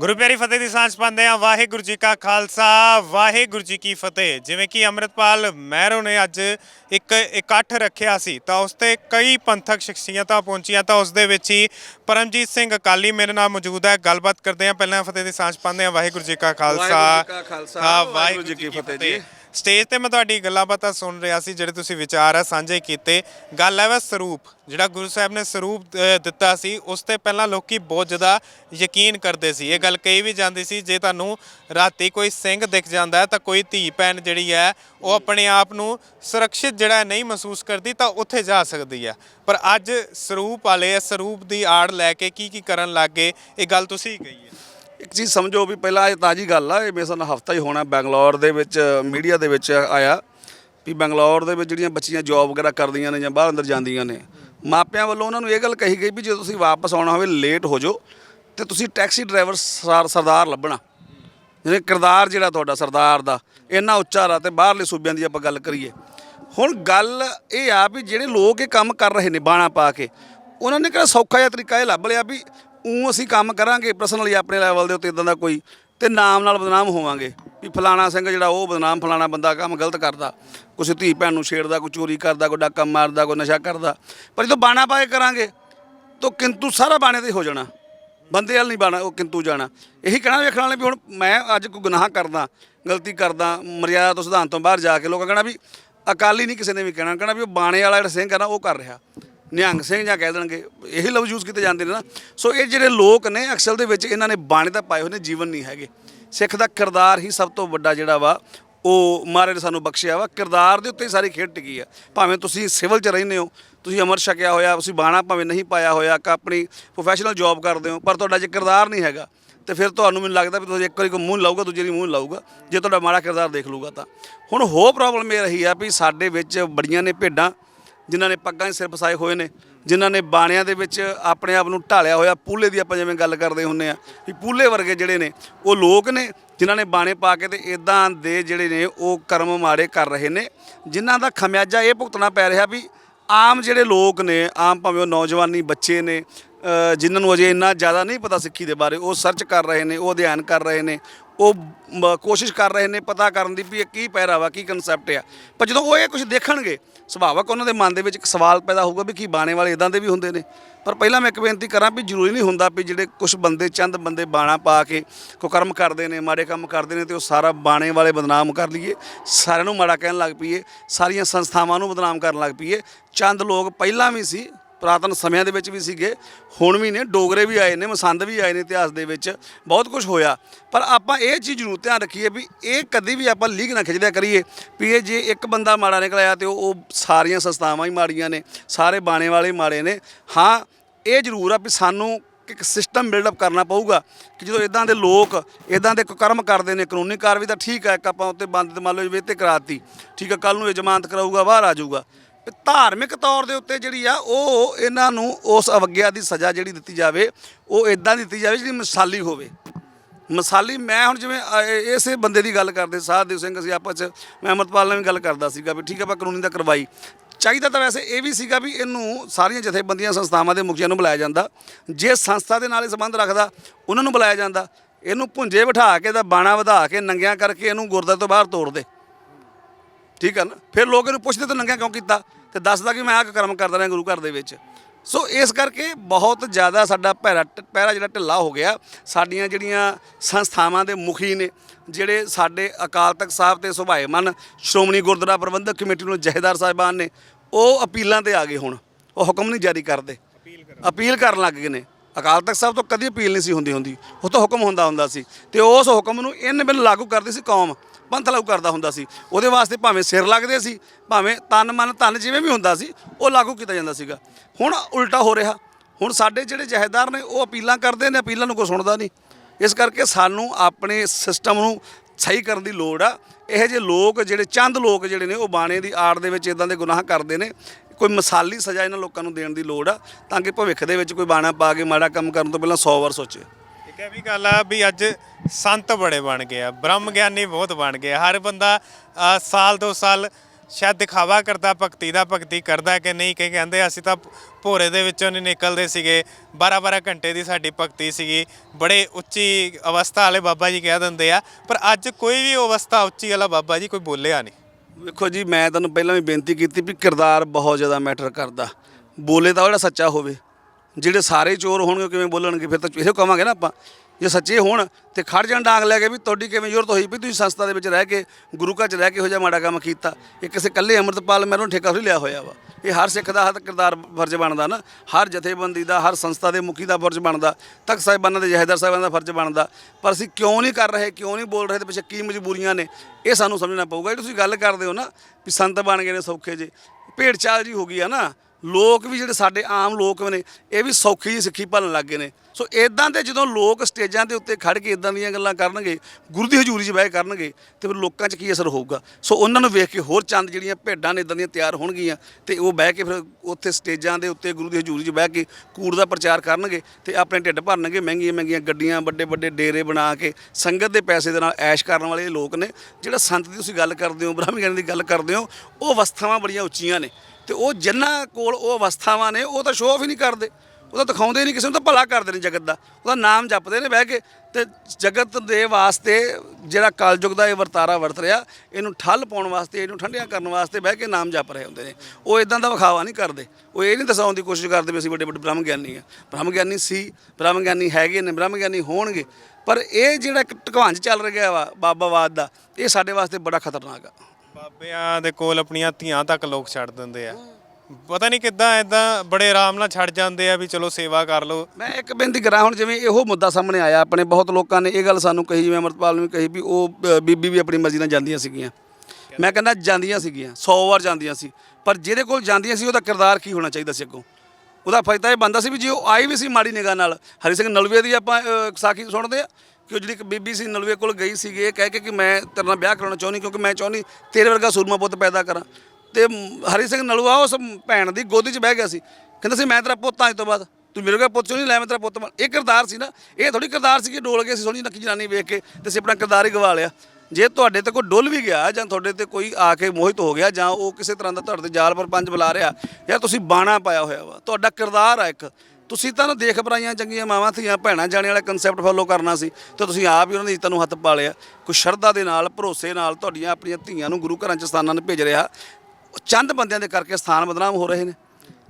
ਗੁਰੂ ਪਿਆਰੀ ਫਤਿਹ ਦੀ ਸਾਂਝ ਪਾਉਂਦੇ ਆ ਵਾਹਿਗੁਰੂ ਜੀ ਕਾ ਖਾਲਸਾ ਵਾਹਿਗੁਰੂ ਜੀ ਕੀ ਫਤਿਹ। ਜਿਵੇਂ ਕਿ ਅੰਮ੍ਰਿਤਪਾਲ ਮਹਿਰੋ ਨੇ ਅੱਜ ਇੱਕ ਇਕੱਠ ਰੱਖਿਆ ਸੀ ਤਾਂ ਉਸ ਤੇ ਕਈ ਪੰਥਕ ਸ਼ਖਸੀਅਤਾਂ ਪਹੁੰਚੀਆਂ ਤਾਂ ਉਸ ਦੇ ਵਿੱਚ ਹੀ ਪਰਮਜੀਤ ਸਿੰਘ ਅਕਾਲੀ ਮੇਰੇ ਨਾਲ ਮੌਜੂਦ ਹੈ। ਗੱਲਬਾਤ ਕਰਦੇ ਆ ਪਹਿਲਾਂ ਫਤਿਹ ਦੀ ਸਾਂਝ ਪਾਉਂਦੇ ਆ ਵਾਹਿਗੁਰੂ ਜੀ ਕਾ ਖਾਲਸਾ। ਵਾਹਿਗੁਰੂ ਜੀ ਕਾ ਖਾਲਸਾ, ਹਾਂ, ਵਾਹਿਗੁਰੂ ਜੀ ਕੀ ਫਤਿਹ ਜੀ। ਸਟੇਜ ਤੇ ਮੈਂ ਤੁਹਾਡੀ ਗੱਲਾਂ ਬਾਤਾਂ ਸੁਣ ਰਿਹਾ ਸੀ, ਜਿਹੜੇ ਤੁਸੀਂ ਵਿਚਾਰ ਆ ਸਾਂਝੇ ਕੀਤੇ। ਗੱਲ ਹੈ ਵਾ ਸਰੂਪ, ਜਿਹੜਾ ਗੁਰੂ ਸਾਹਿਬ ਨੇ ਸਰੂਪ ਦਿੱਤਾ ਸੀ, ਉਸ ਤੇ ਪਹਿਲਾਂ ਲੋਕੀ ਬਹੁਤ ਜ਼ਿਆਦਾ ਯਕੀਨ ਕਰਦੇ ਸੀ। ਇਹ ਗੱਲ ਕਹੀ ਵੀ ਜਾਂਦੀ ਸੀ, ਜੇ ਤੁਹਾਨੂੰ ਰਾਤੀ ਕੋਈ ਸਿੰਘ ਦਿਖ ਜਾਂਦਾ ਤਾਂ ਕੋਈ ਧੀ ਭੈਣ ਜਿਹੜੀ ਹੈ, ਉਹ ਆਪਣੇ ਆਪ ਨੂੰ ਸੁਰੱਖਿਅਤ ਜਿਹੜਾ ਨਹੀਂ ਮਹਿਸੂਸ ਕਰਦੀ, ਤਾਂ ਉੱਥੇ ਜਾ ਸਕਦੀ ਹੈ। ਪਰ ਅੱਜ ਸਰੂਪ ਵਾਲੇ ਇਸ ਸਰੂਪ ਦੀ ਆੜ ਲੈ ਕੇ ਕੀ ਕੀ ਕਰਨ ਲੱਗੇ ਇਹ ਗੱਲ ਤੁਸੀਂ ਹੀ ਕਹੀ ਹੈ। ਇੱਕ ਚੀਜ਼ ਸਮਝੋ ਵੀ ਪਹਿਲਾਂ ਇਹ ਤਾਜੀ ਗੱਲ ਆ, ਇਹ ਮੇਰੇ ਨਾਲ ਹਫਤਾ ਹੀ ਹੋਣਾ ਬੈਂਗਲੌਰ ਦੇ ਵਿੱਚ, ਮੀਡੀਆ ਦੇ ਵਿੱਚ ਆਇਆ ਵੀ ਬੈਂਗਲੌਰ ਦੇ ਵਿੱਚ ਜਿਹੜੀਆਂ ਬੱਚੀਆਂ ਜੌਬ ਵਗੈਰਾ ਕਰਦੀਆਂ ਨੇ ਜਾਂ ਬਾਹਰ ਅੰਦਰ ਜਾਂਦੀਆਂ ਨੇ, ਮਾਪਿਆਂ ਵੱਲੋਂ ਉਹਨਾਂ ਨੂੰ ਇਹ ਗੱਲ ਕਹੀ ਗਈ ਵੀ ਜੇ ਤੁਸੀਂ ਵਾਪਸ ਆਉਣਾ ਹੋਵੇ ਲੇਟ ਹੋ ਜਾਓ ਤੇ ਤੁਸੀਂ ਟੈਕਸੀ ਡਰਾਈਵਰ ਸਰ- ਸਰਦਾਰ ਲੱਭਣਾ। ਜਿਹਨੇ ਕਿਰਦਾਰ ਜਿਹੜਾ ਤੁਹਾਡਾ ਸਰਦਾਰ ਦਾ, ਇੰਨਾ ਉੱਚਾ ਰਾ ਤੇ ਬਾਹਰਲੇ ਸੂਬਿਆਂ ਦੀ ਆਪਾਂ ਗੱਲ ਕਰੀਏ। ਹੁਣ ਗੱਲ ਇਹ ਆ ਵੀ ਜਿਹੜੇ ਲੋਕ ਇਹ ਕੰਮ ਕਰ ਰਹੇ ਨੇ ਬਾਣਾ ਪਾ ਕੇ, ਉਹਨਾਂ ਨੇ ਕਿਹੜਾ ਸੌਖਾ ਜਿਹਾ ਤਰੀਕਾ ਇਹ ਲੱਭ ਲਿਆ ਵੀ ਉਹ ਅਸੀਂ ਕੰਮ ਕਰਾਂਗੇ ਪਰਸਨਲੀ ਆਪਣੇ ਲੈਵਲ ਦੇ ਉੱਤੇ ਇਦਾਂ ਦਾ ਕੋਈ, ਤੇ ਨਾਮ ਨਾਲ ਬਦਨਾਮ ਹੋਵਾਂਗੇ। ਵੀ ਫਲਾਣਾ ਸਿੰਘ ਜਿਹੜਾ ਉਹ ਬਦਨਾਮ ਫਲਾਣਾ ਬੰਦਾ ਕੰਮ ਗਲਤ ਕਰਦਾ। ਕੁਛ ਧੀ ਭੈਣ ਨੂੰ ਛੇੜਦਾ, ਕੋਈ ਚੋਰੀ ਕਰਦਾ, ਕੋਈ ਡਾਕਾ ਮਾਰਦਾ, ਕੋਈ ਨਸ਼ਾ ਕਰਦਾ। ਪਰ ਜਦੋਂ ਬਾਣਾ ਪਾਏ ਕਰਾਂਗੇ, ਤਾਂ ਕਿੰਤੂ ਸਾਰਾ ਬਾਣੇ ਤੇ ਹੋ ਜਾਣਾ। ਬੰਦੇ ਵਾਲ ਨਹੀਂ ਬਾਣਾ, ਉਹ ਕਿੰਤੂ ਜਾਣਾ। ਇਹੀ ਕਹਿਣਾ ਵੇਖਣ ਵਾਲੇ ਵੀ ਹੁਣ ਮੈਂ ਅੱਜ ਕੋਈ ਗੁਨਾਹ ਕਰਦਾ, ਗਲਤੀ ਕਰਦਾ, ਮਰਿਆਦਾ ਤੋਂ ਸਿਧਾਂਤ ਤੋਂ ਬਾਹਰ ਜਾ ਕੇ ਲੋਕਾਂ ਕਹਿਣਾ ਵੀ ਅਕਾਲੀ ਨਹੀਂ ਕਿਸੇ ਨੇ ਵੀ ਕਹਿਣਾ। ਕਹਿਣਾ ਵੀ ਉਹ ਬਾਣੇ ਵਾਲਾ ਜਿਹੜਾ ਸਿੰਘ ਹੈ ਨਾ, ਉਹ ਕਰ ਰਿਹਾ। ਨਿਹੰਗ ਸਿੰਘ ਜਾਂ ਕਹਿ ਦੇਣਗੇ, ਇਹੀ ਲਫ਼ਜ਼ ਯੂਜ਼ ਕੀਤੇ ਜਾਂਦੇ ਨੇ ਨਾ। ਸੋ ਇਹ ਜਿਹੜੇ ਲੋਕ ਨੇ ਅਕਸਲ ਦੇ ਵਿੱਚ ਇਹਨਾਂ ਨੇ ਬਾਣੇ ਤਾਂ ਪਾਏ ਹੋਏ ਨੇ, ਜੀਵਨ ਨਹੀਂ ਹੈਗੇ। ਸਿੱਖ ਦਾ ਕਿਰਦਾਰ ਹੀ ਸਭ ਤੋਂ ਵੱਡਾ ਜਿਹੜਾ ਵਾ, ਉਹ ਮਹਾਰਾਜ ਨੇ ਸਾਨੂੰ ਬਖਸ਼ਿਆ ਵਾ। ਕਿਰਦਾਰ ਦੇ ਉੱਤੇ ਹੀ ਸਾਰੀ ਖੇਡ ਟਿਕੀ ਆ। ਭਾਵੇਂ ਤੁਸੀਂ ਸਿਵਲ 'ਚ ਰਹਿੰਦੇ ਹੋ, ਤੁਸੀਂ ਅਮਰ ਛਕਿਆ ਹੋਇਆ, ਤੁਸੀਂ ਬਾਣਾ ਭਾਵੇਂ ਨਹੀਂ ਪਾਇਆ ਹੋਇਆ ਕਿ ਆਪਣੀ ਪ੍ਰੋਫੈਸ਼ਨਲ ਜੌਬ ਕਰਦੇ ਹੋ, ਪਰ ਤੁਹਾਡਾ ਜੇ ਕਿਰਦਾਰ ਨਹੀਂ ਹੈਗਾ, ਤੇ ਫਿਰ ਤੁਹਾਨੂੰ ਮੈਨੂੰ ਲੱਗਦਾ ਵੀ ਤੁਸੀਂ ਇੱਕ ਵਾਰੀ ਕੋ ਮੂੰਹ ਲਾਊਗਾ, ਦੂਜੇ ਦੀ ਮੂੰਹ ਲਾਊਗਾ, ਜੇ ਤੁਹਾਡਾ ਮਾੜਾ ਕਿਰਦਾਰ ਦੇਖ ਲੂਗਾ ਤਾਂ। ਹੁਣ ਹੋਰ ਪ੍ਰੋਬਲਮ ਇਹ ਰਹੀ ਆ ਵੀ ਸਾਡੇ ਵਿੱਚ ਬੜੀਆਂ ਨੇ ਭੇਡਾਂ ਜਿਨ੍ਹਾਂ ਨੇ ਪੱਗਾਂ 'ਚ ਸਿਰ ਫਸਾਏ ਹੋਏ ਨੇ, ਜਿਨ੍ਹਾਂ ਨੇ ਬਾਣਿਆਂ ਦੇ ਵਿੱਚ ਆਪਣੇ ਆਪ ਨੂੰ ਢਾਲਿਆ ਹੋਇਆ, ਪੂਲੇ ਦੀ ਆਪਾਂ ਜਿਵੇਂ ਗੱਲ ਕਰਦੇ ਹੁੰਨੇ ਆ, ਵੀ ਪੂਲੇ ਵਰਗੇ ਜਿਹੜੇ ਨੇ, ਉਹ ਲੋਕ ਨੇ, ਜਿਨ੍ਹਾਂ ਨੇ ਬਾਣੇ ਪਾ ਕੇ ਤੇ ਇਦਾਂ ਦੇ ਜਿਹੜੇ ਨੇ, ਉਹ ਕਰਮ ਮਾੜੇ ਕਰ ਰਹੇ ਨੇ। ਜਿਨ੍ਹਾਂ ਦਾ ਖਮਿਆਜਾ ਇਹ ਭੁਗਤਣਾ ਪੈ ਰਿਹਾ ਵੀ ਆਮ ਜਿਹੜੇ ਲੋਕ ਨੇ, ਆਮ ਭਾਵੇਂ ਉਹ ਨੌਜਵਾਨੀ ਬੱਚੇ ਨੇ ਜਿਨ੍ਹਾਂ ਨੂੰ ਅਜੇ ਇੰਨਾ ਜ਼ਿਆਦਾ ਨਹੀਂ ਪਤਾ ਸਿੱਖੀ ਦੇ ਬਾਰੇ, ਉਹ ਸਰਚ ਕਰ ਰਹੇ ਨੇ, ਉਹ ਅਧਿਐਨ ਕਰ ਰਹੇ ਨੇ ਉਹ, ਮ- ਕੋਸ਼ਿਸ਼ ਕਰ ਰਹੇ ਨੇ ਪਤਾ ਕਰਨ ਦੀ ਵੀ ਇਹ ਕੀ ਪਹਿਰਾਵਾ ਕੀ ਕਨਸੈਪਟ ਆ। ਪਰ ਜਦੋਂ ਉਹ ਇਹ ਕੁਝ ਦੇਖਣਗੇ, ਸੁਭਾਵਕ ਉਹਨਾਂ ਦੇ ਮਨ ਦੇ ਵਿੱਚ ਇੱਕ ਸਵਾਲ ਪੈਦਾ ਹੋਊਗਾ ਵੀ ਕੀ ਬਾਣੇ ਵਾਲੇ ਇਦਾਂ ਦੇ ਵੀ ਹੁੰਦੇ ਨੇ। ਪਰ ਪਹਿਲਾਂ ਮੈਂ ਇੱਕ ਬੇਨਤੀ ਕਰਾਂ ਵੀ ਜ਼ਰੂਰੀ ਨਹੀਂ ਹੁੰਦਾ ਵੀ ਜਿਹੜੇ ਕੁਝ ਬੰਦੇ, ਚੰਦ ਬੰਦੇ ਬਾਣਾ ਪਾ ਕੇ ਕੋ ਕਰਮ ਕਰਦੇ ਨੇ, ਮਾੜੇ ਕੰਮ ਕਰਦੇ ਨੇ ਤੇ ਉਹ ਸਾਰਾ ਬਾਣੇ ਵਾਲੇ ਬਦਨਾਮ ਕਰ ਲਈਏ। ਸਾਰਿਆਂ ਨੂੰ ਮਾੜਾ ਕਹਿਣ ਲੱਗ ਪਈਏ, ਸਾਰੀਆਂ ਸੰਸਥਾਵਾਂ ਨੂੰ ਬਦਨਾਮ ਕਰਨ ਲੱਗ ਪਈਏ। ਚੰਦ ਲੋਕ ਪਹਿਲਾਂ ਵੀ ਸੀ ਪੁਰਾਤਨ ਸਮਿਆਂ ਦੇ ਵਿੱਚ ਵੀ ਸੀਗੇ, ਹੁਣ ਵੀ ਨੇ, ਡੋਗਰੇ ਵੀ ਆਏ ਨੇ, ਮਸੰਦ ਵੀ ਆਏ ਨੇ ਇਤਿਹਾਸ ਦੇ ਵਿੱਚ, ਬਹੁਤ ਕੁਝ ਹੋਇਆ। ਪਰ ਆਪਾਂ ਇਹ ਚੀਜ਼ ਜ਼ਰੂਰ ਧਿਆਨ ਰੱਖੀਏ ਵੀ ਇਹ ਕਦੀ ਵੀ ਆਪਾਂ ਲੀਕ ਨਾ ਖਿੱਚਦਿਆ ਕਰੀਏ ਵੀ ਇਹ ਜੇ ਇੱਕ ਬੰਦਾ ਮਾੜਾ ਨਿਕਲ ਆਇਆ ਤੇ ਉਹ ਸਾਰੀਆਂ ਸੰਸਥਾਵਾਂ ਹੀ ਮਾੜੀਆਂ ਨੇ, ਸਾਰੇ ਬਾਣੇ ਵਾਲੇ ਮਾੜੇ ਨੇ, ਹਾਂ, ਇਹ ਜ਼ਰੂਰ ਆ ਵੀ ਸਾਨੂੰ ਇੱਕ ਸਿਸਟਮ ਬਿਲਡ ਅਪ ਕਰਨਾ ਪਊਗਾ ਕਿ ਜਦੋਂ ਇਦਾਂ ਦੇ ਲੋਕ ਇਦਾਂ ਦੇ ਕਰਮ ਕਰਦੇ ਨੇ, ਕਾਨੂੰਨੀ ਕਾਰਵਾਈ ਤਾਂ ਠੀਕ ਹੈ ਇੱਕ ਆਪਾਂ ਉੱਤੇ ਬੰਦ ਤੇ ਮੰਨ ਲਓ ਜਿਵੇਂ ਕਰਾਤੀ, ਠੀਕ ਹੈ ਕੱਲ ਨੂੰ ਇਹ ਜ਼ਮਾਨਤ ਕਰਾਊਗਾ, ਬਾਹਰ ਆ ਜਾਊਗਾ। ਤੇ ਧਾਰਮਿਕ ਤੌਰ ਦੇ ਉੱਤੇ ਜਿਹੜੀ ਆ ਉਹ ਇਹਨਾਂ ਨੂੰ ਉਸ ਅਵਗਿਆ ਦੀ ਸਜ਼ਾ ਜਿਹੜੀ ਦਿੱਤੀ ਜਾਵੇ ਉਹ ਇਦਾਂ ਦਿੱਤੀ ਜਾਵੇ ਜਿਹੜੀ ਮਿਸਾਲੀ ਹੋਵੇ। ਮਿਸਾਲੀ ਮੈਂ ਹੁਣ ਜਿਵੇਂ ਅ, ਇਸੇ ਬੰਦੇ ਦੀ ਗੱਲ ਕਰਦੇ ਸਾਧਦੇਵ ਸਿੰਘ ਅਸੀਂ ਆਪਸ ਚ ਮੈਂ ਅਮਰਪਾਲ ਨਾਲ ਵੀ ਗੱਲ ਕਰਦਾ ਸੀਗਾ ਵੀ ਠੀਕ ਆ ਆਪਾਂ ਕਾਨੂੰਨੀ ਦਾ ਕਰਵਾਈ। ਚਾਹੀਦਾ ਤਾਂ ਵੈਸੇ ਇਹ ਵੀ ਸੀਗਾ ਵੀ ਇਹਨੂੰ ਸਾਰੀਆਂ ਜਥੇਬੰਦੀਆਂ ਸੰਸਥਾਵਾਂ ਦੇ ਮੁਖੀਆਂ ਨੂੰ ਬੁਲਾਇਆ ਜਾਂਦਾ। ਜੇ ਸੰਸਥਾ ਦੇ ਨਾਲ ਇਹ ਸੰਬੰਧ ਰੱਖਦਾ ਉਹਨਾਂ ਨੂੰ ਬੁਲਾਇਆ ਜਾਂਦਾ। ਇਹਨੂੰ ਭੁੰਜੇ ਬਿਠਾ ਕੇ ਦਾ ਬਾਣਾ ਵਧਾ ਕੇ ਨੰਗਿਆਂ ਕਰਕੇ ਇਹਨੂੰ ਗੁਰਦੁਆਰੇ ਤੋਂ ਬਾਹਰ ਤੋੜ ਦੇ। ਠੀਕ ਹੈ ਨਾ? ਫਿਰ ਲੋਕ ਇਹਨੂੰ ਪੁੱਛਦੇ ਤਾਂ ਨੰਗਿਆਂ ਕਿਉਂ ਕੀਤਾ? ਤੇ ਦੱਸਦਾ ਕਿ ਮੈਂ ਆਹ ਕਰਮ ਕਰਦਾ ਰਿਹਾ ਗੁਰੂ ਘਰ ਦੇ ਵਿੱਚ। ਸੋ ਇਸ ਕਰਕੇ ਬਹੁਤ ਜ਼ਿਆਦਾ ਸਾਡਾ ਪੈਰਾ ਪੈਰਾ ਜਿਹੜਾ ਢਿੱਲਾ ਹੋ ਗਿਆ। ਸਾਡੀਆਂ ਜਿਹੜੀਆਂ ਸੰਸਥਾਵਾਂ ਦੇ ਮੁਖੀ ਨੇ, ਜਿਹੜੇ ਸਾਡੇ ਅਕਾਲ ਤਖਤ ਸਾਹਿਬ ਤੇ ਸੁਭਾਏਮਨ ਸ਼੍ਰੋਮਣੀ ਗੁਰਦੁਆਰਾ ਪ੍ਰਬੰਧਕ ਕਮੇਟੀ ਨੂੰ ਜਹੇਦਾਰ ਸਾਹਿਬਾਨ ਨੇ, ਉਹ ਅਪੀਲਾਂ ਤੇ ਆ ਗਏ ਹੁਣ। ਉਹ ਹੁਕਮ ਨਹੀਂ ਜਾਰੀ ਕਰਦੇ। ਅਪੀਲ ਕਰਨ ਲੱਗ ਗਏ ਨੇ। ਅਕਾਲ ਤਖਤ ਸਾਹਿਬ ਤੋਂ ਕਦੀ ਅਪੀਲ ਨਹੀਂ ਸੀ ਹੁੰਦੀ ਹੁੰਦੀ ਉਹ ਤੋਂ ਹੁਕਮ ਹੁੰਦਾ ਹੁੰਦਾ ਸੀ। ਤੇ ਉਸ ਹੁਕਮ ਨੂੰ ਇਨ ਬਿਨ ਲਾਗੂ ਕਰਦੀ ਸੀ ਕੌਮ। ਪੰਥ ਲਾਗੂ ਕਰਦਾ ਹੁੰਦਾ ਸੀ। ਉਹਦੇ ਵਾਸਤੇ ਭਾਵੇਂ ਸਿਰ ਲੱਗਦੇ ਸੀ, ਭਾਵੇਂ ਤਨ, ਮਨ, ਧਨ ਜਿਵੇਂ ਵੀ ਹੁੰਦਾ ਸੀ, ਉਹ ਲਾਗੂ ਕੀਤਾ ਜਾਂਦਾ ਸੀਗਾ। ਹੁਣ ਉਲਟਾ ਹੋ ਰਿਹਾ। ਹੁਣ ਸਾਡੇ ਜਿਹੜੇ ਜਹੇਦਾਰ ਨੇ, ਉਹ ਅਪੀਲਾਂ ਕਰਦੇ ਨੇ, ਅਪੀਲਾਂ ਨੂੰ ਕੋਈ ਸੁਣਦਾ ਨਹੀਂ। ਇਸ ਕਰਕੇ ਸਾਨੂੰ ਆਪਣੇ ਸਿਸਟਮ ਨੂੰ ਸਹੀ ਕਰਨ ਦੀ ਲੋੜ ਆ। ਇਹ ਜਿਹੇ ਲੋਕ, ਜਿਹੜੇ ਚੰਦ ਲੋਕ ਜਿਹੜੇ ਨੇ, ਉਹ ਬਾਣੇ ਦੀ ਆੜ ਦੇ ਵਿੱਚ ਇਦਾਂ ਦੇ ਗੁਨਾਹ ਕਰਦੇ ਨੇ। ਕੋਈ ਮਸਾਲੀ ਸਜ਼ਾ ਇਹਨਾਂ ਲੋਕਾਂ ਨੂੰ ਦੇਣ ਦੀ ਲੋੜ ਆ, ਤਾਂ ਕਿ ਭਵਿੱਖ ਦੇ ਵਿੱਚ ਕੋਈ ਬਾਣਾ ਪਾ ਕੇ ਮਾੜਾ ਕੰਮ ਕਰਨ ਤੋਂ ਪਹਿਲਾਂ 100 ਵਾਰ ਸੋਚੇ। ਇਹ ਵੀ ਗੱਲ ਆ ਵੀ ਅੱਜ ਸੰਤ ਬੜੇ ਬਣ ਗਏ ਆ ਬ੍ਰਹਮ ਗਿਆਨੀ ਬਹੁਤ ਬਣ ਗਏ ਆ। ਹਰ ਬੰਦਾ ਅ, ਸਾਲ ਦੋ ਸਾਲ ਸ਼ਾਇਦ ਦਿਖਾਵਾ ਕਰਦਾ ਭਗਤੀ ਦਾ ਭਗਤੀ ਕਰਦਾ ਕਿ ਨਹੀਂ ਕਿ ਕਹਿੰਦੇ ਅਸੀਂ ਤਾਂ ਭੋਰੇ ਦੇ ਵਿੱਚੋਂ ਨਹੀਂ ਨਿਕਲਦੇ ਸੀਗੇ। 12-12 ਘੰਟੇ ਦੀ ਸਾਡੀ ਭਗਤੀ ਸੀਗੀ। ਬੜੇ ਉੱਚੀ ਅਵਸਥਾ ਵਾਲੇ ਬਾਬਾ ਜੀ ਕਹਿ ਦਿੰਦੇ ਆ ਪਰ ਅੱਜ ਕੋਈ ਵੀ ਅਵਸਥਾ ਉੱਚੀ ਵਾਲਾ ਬਾਬਾ ਜੀ ਕੋਈ ਬੋਲਿਆ ਨਹੀਂ। ਵੇਖੋ ਜੀ ਮੈਂ ਤੁਹਾਨੂੰ ਪਹਿਲਾਂ ਵੀ ਬੇਨਤੀ ਕੀਤੀ ਵੀ ਕਿਰਦਾਰ ਬਹੁਤ ਜ਼ਿਆਦਾ ਮੈਟਰ ਕਰਦਾ। ਬੋਲੇ ਤਾਂ ਉਹ ਜਿਹੜਾ ਸੱਚਾ ਹੋਵੇ। ਜਿਹੜੇ ਸਾਰੇ ਚੋਰ ਹੋਣਗੇ ਉਹ ਕਿਵੇਂ ਬੋਲਣਗੇ? ਫਿਰ ਤਾਂ ਇਹੋ ਕਵਾਂਗੇ ਨਾ ਆਪਾਂ। ਜੇ ਸੱਚੇ ਹੋਣ ਤੇ ਖੜ ਜਾਣ ਡਾਂਗ ਲੈ ਕੇ ਵੀ ਤੁਹਾਡੀ ਕਿਵੇਂ ਜ਼ਰੂਰਤ ਹੋਈ? ਵੀ ਤੁਸੀਂ ਸੰਸਥਾ ਦੇ ਵਿੱਚ ਰਹਿ ਕੇ, ਗੁਰੂ ਘਰ 'ਚ ਰਹਿ ਕੇ ਇਹੋ ਜਿਹਾ ਮਾੜਾ ਕੰਮ ਕੀਤਾ। ਇਹ ਕਿਸੇ ਇਕੱਲੇ ਅੰਮ੍ਰਿਤਪਾਲ ਮੈਨੂੰ ਠੇਕਾ ਥੋੜ੍ਹੀ ਲਿਆ ਹੋਇਆ ਵਾ। ਇਹ ਹਰ ਸਿੱਖ ਦਾ ਹਰ ਕਿਰਦਾਰ ਫਰਜ਼ ਬਣਦਾ ਨਾ। ਹਰ ਜਥੇਬੰਦੀ ਦਾ, ਹਰ ਸੰਸਥਾ ਦੇ ਮੁਖੀ ਦਾ ਫਰਜ਼ ਬਣਦਾ। ਤਖਤ ਸਾਹਿਬਾਨਾਂ ਦੇ ਜਹੇਦਾਰ ਸਾਹਿਬਾਨ ਦਾ ਫਰਜ਼ ਬਣਦਾ। ਪਰ ਅਸੀਂ ਕਿਉਂ ਨਹੀਂ ਕਰ ਰਹੇ, ਕਿਉਂ ਨਹੀਂ ਬੋਲ ਰਹੇ ਤੇ ਪਿੱਛੇ ਕੀ ਮਜਬੂਰੀਆਂ ਨੇ? ਇਹ ਸਾਨੂੰ ਸਮਝਣਾ ਪਊਗਾ। ਜਿਹੜੀ ਤੁਸੀਂ ਗੱਲ ਕਰਦੇ ਹੋ ਨਾ ਵੀ ਸੰਤ ਬਣ ਗਏ ਨੇ ਸੌਖੇ ਜੇ। ਭੇਡ ਚਾਲ ਜੀ ਹੋ ਗਈ ਆ ਨਾ। ਲੋਕ ਵੀ ਜਿਹੜੇ ਸਾਡੇ ਆਮ ਲੋਕ ਨੇ, ਇਹ ਵੀ ਸੌਖੀ ਜੀ ਸਿੱਖੀ ਭਾਲਣ ਲੱਗ ਗਏ ਨੇ। ਸੋ ਇਦਾਂ ਦੇ ਜਦੋਂ ਲੋਕ ਸਟੇਜਾਂ ਦੇ ਉੱਤੇ ਖੜ ਕੇ ਇਦਾਂ ਦੀਆਂ ਗੱਲਾਂ ਕਰਨਗੇ, ਗੁਰੂ ਦੀ ਹਜ਼ੂਰੀ 'ਚ ਬਹਿ ਕਰਨਗੇ, ਤੇ ਫਿਰ ਲੋਕਾਂ 'ਚ ਕੀ ਅਸਰ ਹੋਊਗਾ? ਸੋ ਉਹਨਾਂ ਨੂੰ ਵੇਖ ਕੇ ਹੋਰ ਚੰਦ ਜਿਹੜੀਆਂ ਭੇਡਾਂ ਨੇ ਇਦਾਂ ਦੀਆਂ ਤਿਆਰ ਹੋਣਗੀਆਂ, ਤੇ ਉਹ ਬਹਿ ਕੇ ਫਿਰ ਉੱਥੇ ਸਟੇਜਾਂ ਦੇ ਉੱਤੇ ਗੁਰੂ ਦੀ ਹਜ਼ੂਰੀ 'ਚ ਬਹਿ ਕੇ ਕੂੜ ਦਾ ਪ੍ਰਚਾਰ ਕਰਨਗੇ, ਤੇ ਆਪਣੇ ਢਿੱਡ ਭਰਨਗੇ, ਮਹਿੰਗੀਆਂ ਮਹਿੰਗੀਆਂ ਗੱਡੀਆਂ ਵੱਡੇ ਵੱਡੇ ਡੇਰੇ ਬਣਾ ਕੇ ਸੰਗਤ ਦੇ ਪੈਸੇ ਦੇ ਨਾਲ ਐਸ਼ ਕਰਨ ਵਾਲੇ ਲੋਕ ਨੇ, ਜਿਹੜਾ ਸੰਤ ਦੀ ਤੁਸੀਂ ਗੱਲ ਕਰਦੇ ਹੋ, ਬ੍ਰਹਮ ਦੀ ਗੱਲ ਕਰਦੇ ਹੋ, ਉਹ ਅਵਸਥਾਵਾਂ ਬੜੀਆਂ ਉੱਚੀਆਂ ਨੇ। ਤੇ ਉਹ ਜਿਨ੍ਹਾਂ ਕੋਲ ਉਹ ਅਵਸਥਾਵਾਂ ਨੇ, ਉਹ ਤਾਂ ਸ਼ੋਅ ਆਫ ਹੀ ਨਹੀਂ ਕਰਦੇ। ਉਹ ਤਾਂ ਦਿਖਾਉਂਦੇ ਨਹੀਂ ਕਿਸੇ ਨੂੰ ਤਾਂ ਭਲਾ ਕਰਦੇ ਨੇ ਜਗਤ ਦਾ। ਉਹਦਾ ਨਾਮ ਜਪਦੇ ਨੇ ਬਹਿ ਕੇ ਤੇ ਜਗਤ ਦੇ ਵਾਸਤੇ ਜਿਹੜਾ ਕਲਯੁਗ ਦਾ ਇਹ ਵਰਤਾਰਾ ਵਰਤ ਰਿਹਾ, ਇਹਨੂੰ ਠੱਲ ਪਾਉਣ ਵਾਸਤੇ, ਇਹਨੂੰ ਠੰਡਿਆਂ ਕਰਨ ਵਾਸਤੇ ਬਹਿ ਕੇ ਨਾਮ ਜਪ ਰਹੇ ਹੁੰਦੇ ਨੇ। ਉਹ ਇਦਾਂ ਦਾ ਵਿਖਾਵਾ ਨਹੀਂ ਕਰਦੇ। ਉਹ ਇਹ ਨਹੀਂ ਦਸਾਉਣ ਦੀ ਕੋਸ਼ਿਸ਼ ਕਰਦੇ ਵੀ ਅਸੀਂ ਵੱਡੇ ਵੱਡੇ ਬ੍ਰਹਮ ਗਿਆਨੀ ਆ। ਬ੍ਰਹਮ ਗਿਆਨੀ ਸੀ, ਬ੍ਰਹਮ ਗਿਆਨੀ ਹੈਗੇ ਨੇ, ਬ੍ਰਹਮ ਗਿਆਨੀ ਹੋਣਗੇ। ਪਰ ਇਹ ਜਿਹੜਾ ਇੱਕ ਢਕਵਾਂਜ ਚੱਲ ਰਿਹਾ ਵਾ ਬਾਬਾਵਾਦ ਦਾ, ਇਹ ਸਾਡੇ ਵਾਸਤੇ ਬੜਾ ਖਤਰਨਾਕ ਆ। ਬਾਬਿਆਂ ਦੇ ਕੋਲ ਆਪਣੀਆਂ ਧੀਆਂ ਤੱਕ ਲੋਕ ਛੱਡ ਦਿੰਦੇ ਆ। ਪਤਾ ਨਹੀਂ ਕਿੱਦਾਂ ਐਦਾਂ ਬੜੇ ਆਰਾਮ ਨਾਲ ਛੱਡ ਜਾਂਦੇ ਆ ਵੀ ਚਲੋ ਸੇਵਾ ਕਰ ਲਓ। ਮੈਂ ਇੱਕ ਬੇਨਤੀ ਕਰਾਂ ਹੁਣ ਜਿਵੇਂ ਇਹੋ ਮੁੱਦਾ ਸਾਹਮਣੇ ਆਇਆ ਆਪਣੇ ਬਹੁਤ ਲੋਕਾਂ ਨੇ ਇਹ ਗੱਲ ਸਾਨੂੰ ਕਹੀ ਜਿਵੇਂ ਅਮਰਪਾਲ ਨੂੰ ਵੀ ਕਹੀ ਵੀ ਉਹ ਅ, ਬੀਬੀ ਵੀ ਆਪਣੀ ਮਰਜ਼ੀ ਨਾਲ ਜਾਂਦੀਆਂ ਸੀਗੀਆਂ। ਮੈਂ ਕਹਿੰਦਾ ਜਾਂਦੀਆਂ ਸੀਗੀਆਂ 100 ਵਾਰ ਜਾਂਦੀਆਂ ਸੀ। ਪਰ ਜਿਹਦੇ ਕੋਲ ਜਾਂਦੀਆਂ ਸੀ ਉਹਦਾ ਕਿਰਦਾਰ ਕੀ ਹੋਣਾ ਚਾਹੀਦਾ ਸੀ ਅੱਗੋਂ? ਉਹਦਾ ਫਾਇਦਾ ਇਹ ਬੰਦਾ ਸੀ ਵੀ ਜੇ ਉਹ ਆਈ ਵੀ ਸੀ ਮਾੜੀ ਨਿਗਾਹ ਨਾਲ ਹਰੀ ਸਿੰਘ ਨਲਵੇ ਦੀ ਆਪਾਂ ਅ, ਸਾਖੀ ਸੁਣਦੇ ਆ ਕਿ ਉਹ ਜਿਹੜੀ ਇੱਕ ਬੀਬੀ ਸੀ ਨਲਵੇ ਕੋਲ ਗਈ ਸੀਗੀ, ਇਹ ਕਹਿ ਕੇ ਕਿ ਮੈਂ ਤੇਰੇ ਨਾਲ ਵਿਆਹ ਕਰਾਉਣਾ ਚਾਹੁੰਦੀ ਕਿਉਂਕਿ ਮੈਂ ਚਾਹੁੰਦੀ ਤੇਰੇ ਵਰਗਾ ਸੂਰਮਾ ਪੁੱਤ ਪੈਦਾ ਕਰਾਂ। ਤੇ ਹਰੀ ਸਿੰਘ ਨਲੂਆ ਉਸ ਭੈਣ ਦੀ ਗੋਦੀ 'ਚ ਬਹਿ ਗਿਆ ਸੀ। ਕਹਿੰਦਾ ਸੀ, ਮੈਂ ਤੇਰਾ ਪੁੱਤ ਹਾਂ ਇਸ ਤੋਂ ਬਾਅਦ। ਤੂੰ ਮੇਰੇ ਕੋਲ ਪੁੱਤ ਚੋਂ ਨਹੀਂ ਲੈ? ਮੈਂ ਤੇਰਾ ਪੁੱਤ ਬਣ ਇਹ ਕਿਰਦਾਰ ਸੀ ਨਾ, ਇਹ ਥੋੜੀ ਕਿਰਦਾਰ ਸੀ ਕਿ ਡੋਲ ਗਏ ਅਸੀਂ ਸੋਹਣੀ ਨੱਕੀ ਜਨਾਨੀ ਵੇਖ ਕੇ ਤੇ ਅਸੀਂ ਆਪਣਾ ਕਿਰਦਾਰ ਹੀ ਗਵਾ ਲਿਆ। ਜੇ ਤੁਹਾਡੇ ਤੇ ਕੋਈ ਡੁੱਲ ਵੀ ਗਿਆ ਜਾਂ ਤੁਹਾਡੇ ਤੇ ਕੋਈ ਆ ਕੇ ਮੋਹਿਤ ਹੋ ਗਿਆ ਜਾਂ ਉਹ ਕਿਸੇ ਤਰ੍ਹਾਂ ਦਾ ਤੁਹਾਡੇ ਤੇ ਜਾਲ ਪਰ ਪੰਜ ਬੁਲਾ ਰਿਹਾ ਜਾਂ ਤੁਸੀਂ ਬਾਣਾ ਪਾਇਆ ਹੋਇਆ ਵਾ, ਤੁਹਾਡਾ ਕਿਰਦਾਰ ਆ ਇੱਕ। ਤੁਸੀਂ ਤਾਂ ਨਾ ਦੇਖ ਬਰਾਈਆਂ ਚੰਗੀਆਂ ਮਾਵਾਂ, ਧੀਆਂ ਭੈਣਾਂ, ਜਾਣੇ ਵਾਲਾ ਕਨਸੈਪਟ ਫੋਲੋ ਕਰਨਾ ਸੀ, ਤੇ ਤੁਸੀਂ ਆਪ ਹੀ ਉਹਨਾਂ ਦੀ ਇੱਜ਼ਤ ਨੂੰ ਹੱਥ ਪਾ ਲਿਆ। ਕੋਈ ਸ਼ਰਧਾ ਦੇ ਨਾਲ, ਭਰੋਸੇ ਨਾਲ ਤੁਹਾਡੀਆਂ ਆਪਣੀਆਂ ਧੀਆਂ ਨੂੰ ਗੁਰੂ ਘਰਾਂ ਚ ਸਥਾਨਾਂ ਨੂੰ ਭੇਜ ਰਿਹਾ। ਚੰਦ ਬੰਦਿਆਂ ਦੇ ਕਰਕੇ ਸਥਾਨ ਬਦਨਾਮ ਹੋ ਰਹੇ ਨੇ।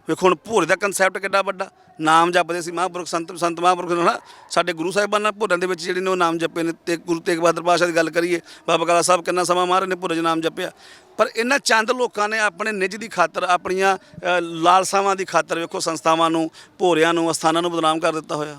ਵੇਖੋ ਹੁਣ ਭੋਰੇ ਦਾ ਕਨਸੈਪਟ ਕਿੱਡਾ ਵੱਡਾ। ਨਾਮ ਜਪਦੇ ਸੀ ਮਹਾਂਪੁਰਖ ਸੰਤ ਸੰਤ ਮਹਾਂਪੁਰਖ ਨੇ ਨਾ ਸਾਡੇ ਗੁਰੂ ਸਾਹਿਬਾਨਾਂ ਭੋਰਿਆਂ ਦੇ ਵਿੱਚ ਜਿਹੜੇ ਨੇ ਉਹ ਨਾਮ ਜਪੇ ਨੇ। ਤੇ ਗੁਰੂ ਤੇਗ ਬਹਾਦਰ ਪਾਤਸ਼ਾਹ ਦੀ ਗੱਲ ਕਰੀਏ, ਬਾਬਾ ਕਾਲਾ ਸਾਹਿਬ ਕਿੰਨਾ ਸਮਾਂ ਮਹਾਰਾਜ ਨੇ ਭੋਰੇ 'ਚ ਨਾਮ ਜਪਿਆ। ਪਰ ਇਹਨਾਂ ਚੰਦ ਲੋਕਾਂ ਨੇ ਆਪਣੇ ਨਿੱਜ ਦੀ ਖਾਤਰ, ਆਪਣੀਆਂ ਲਾਲਸਾਵਾਂ ਦੀ ਖਾਤਰ ਵੇਖੋ ਸੰਸਥਾਵਾਂ ਨੂੰ, ਭੋਰਿਆਂ ਨੂੰ, ਅਸਥਾਨਾਂ ਨੂੰ ਬਦਨਾਮ ਕਰ ਦਿੱਤਾ ਹੋਇਆ।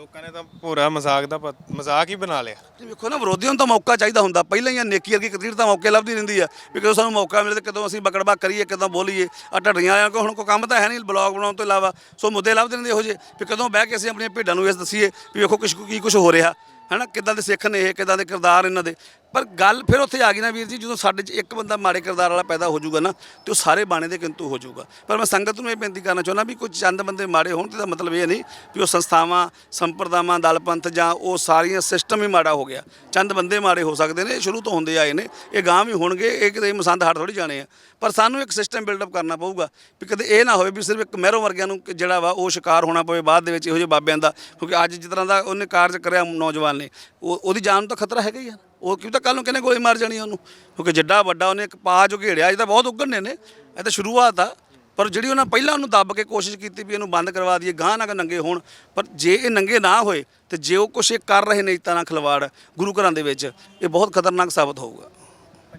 ਲੋਕਾਂ ਨੇ ਤਾਂ ਪੂਰਾ ਮਜ਼ਾਕ ਦਾ ਪ- ਮਜ਼ਾਕ ਹੀ ਬਣਾ ਲਿਆ। ਤੇ ਵੇਖੋ ਨਾ, ਵਿਰੋਧੀਆਂ ਨੂੰ ਤਾਂ ਮੌਕਾ ਚਾਹੀਦਾ ਹੁੰਦਾ। ਪਹਿਲਾਂ ਹੀ ਆ ਨੇਕੀ ਵਰਗੀ ਕਤੀਰ ਤਾਂ ਮੌਕੇ ਲੱਭਦੀ ਰਹਿੰਦੀ ਆ। ਵੀ ਕਦੋਂ ਸਾਨੂੰ ਮੌਕਾ ਮਿਲੇ ਤੇ ਕਦੋਂ ਅਸੀਂ ਬਕੜਬਾ ਕਰੀਏ ਕਦੋਂ ਬੋਲੀਏ। ਆ ਢੱਡੀਆਂ ਵਾਲਿਆਂ ਕੋਲ ਹੁਣ ਕੋਈ ਕੰਮ ਤਾਂ ਹੈ ਨਹੀਂ ਬਲੌਗ ਬਣਾਉਣ ਤੋਂ ਇਲਾਵਾ। ਸੋ ਮੁੱਦੇ ਲੱਭਦੇ ਰਹਿੰਦੇ ਇਹੋ ਜਿਹੇ। ਵੀ ਕਦੋਂ ਬਹਿ ਕੇ ਅਸੀਂ ਆਪਣੀਆਂ ਭੇਡਾਂ ਨੂੰ ਇਸ ਦੱਸੀਏ ਵੀ ਵੇਖੋ ਕੁਛ ਕੀ ਕੁਛ ਹੋ ਰਿਹਾ। ਹਨਾ, ਕਿੱਦਾਂ ਦੇ ਸਿੱਖ ਨੇ ਇਹ, ਕਿੱਦਾਂ ਦੇ ਕਿਰਦਾਰ ਇਹਨਾਂ ਦੇ। ਪਰ ਗੱਲ ਫਿਰ ਉੱਥੇ ਆ ਗਈ ਨਾ ਵੀਰ ਜੀ, ਜਦੋਂ ਸਾਡੇ 'ਚ ਇੱਕ ਬੰਦਾ ਮਾੜੇ ਕਿਰਦਾਰ ਵਾਲਾ ਪੈਦਾ ਹੋ ਜਾਊਗਾ ਨਾ, ਤੇ ਉਹ ਸਾਰੇ ਬਾਣੇ ਦੇ ਕਿੰਤੂ ਹੋ ਜਾਊਗਾ। ਪਰ ਮੈਂ ਸੰਗਤ ਨੂੰ ਇਹ ਬੇਨਤੀ ਕਰਨਾ ਚਾਹੁੰਦਾ ਵੀ ਕੁਝ ਚੰਦ ਬੰਦੇ ਮਾੜੇ ਹੋਣ, ਤੇ ਦਾ ਮਤਲਬ ਇਹ ਨਹੀਂ ਵੀ ਉਹ ਸੰਸਥਾਵਾਂ, ਸੰਪਰਦਾਵਾਂ ਦਲ ਪੰਥ ਜਾਂ ਉਹ ਸਾਰੀਆਂ ਸਿਸਟਮ ਹੀ ਮਾੜਾ ਹੋ ਗਿਆ। ਚੰਦ ਬੰਦੇ ਮਾੜੇ ਹੋ ਸਕਦੇ ਨੇ ਸ਼ੁਰੂ ਤੋਂ ਹੁੰਦੇ ਆਏ ਨੇ, ਇਹ ਗਾਂ ਵੀ ਹੋਣਗੇ, ਇਹ ਕਿਤੇ ਮਸੰਦ ਹਟ ਥੋੜੀ ਜਾਣੇ ਆ। ਪਰ ਸਾਨੂੰ ਇੱਕ ਸਿਸਟਮ ਬਿਲਡਅਪ ਕਰਨਾ ਪਊਗਾ ਵੀ ਕਦੇ ਇਹ ਨਾ ਹੋਵੇ ਵੀ ਸਿਰਫ ਇੱਕ ਮਹਿਰੋ ਵਰਗਿਆਂ ਨੂੰ ਜਿਹੜਾ ਵਾ ਉਹ ਸ਼ਿਕਾਰ ਹੋਣਾ ਪਵੇ ਬਾਅਦ ਦੇ ਵਿੱਚ ਇਹੋ ਜਿਹੇ ਬਾਬਿਆਂ ਦਾ, ਕਿਉਂਕਿ ਅੱਜ ਜਿਸ ਤਰ੍ਹਾਂ ਦਾ ਉਹਨੇ ਕਾਰਜ ਕਰਿਆ ਨੌਜਵਾਨ ਨੇ, ਉਹ ਉਹਦੀ ਜਾਨ ਨੂੰ ਤਾਂ ਖਤਰਾ ਹੈਗਾ ਹੀ ਆ। ਉਹ ਕਿਉਂ ਤਾਂ ਕੱਲ ਨੂੰ ਕਿਹਨੇ ਗੋਲੀ ਮਾਰ ਜਾਣੀ ਉਹਨੂੰ। ਕਿਉਂਕਿ ਜਿੱਡਾ ਵੱਡਾ ਉਹਨੇ ਇੱਕ ਪਾ ਜੋ ਘੇੜਿਆ, ਇਹ ਤਾਂ ਬਹੁਤ ਉੱਗਣੇ ਨੇ। ਇਹ ਤਾਂ ਸ਼ੁਰੂਆਤ ਆ। ਪਰ ਜਿਹੜੀ ਉਹਨਾਂ ਪਹਿਲਾਂ ਉਹਨੂੰ ਦੱਬ ਕੇ ਕੋਸ਼ਿਸ਼ ਕੀਤੀ ਵੀ ਇਹਨੂੰ ਬੰਦ ਕਰਵਾ ਦਈਏ ਗਾਂ ਨਾ ਨੰਗੇ ਹੋਣ। ਪਰ ਜੇ ਇਹ ਨੰਗੇ ਨਾ ਹੋਏ ਤੇ ਜੇ ਉਹ ਕੁਛ ਇਹ ਕਰ ਰਹੇ ਨੇ ਇਤਾਂ ਨਾਲ ਖਿਲਵਾੜ ਗੁਰੂ ਘਰਾਂ ਦੇ ਵਿੱਚ, ਇਹ ਬਹੁਤ ਖਤਰਨਾਕ ਸਾਬਤ ਹੋਊਗਾ।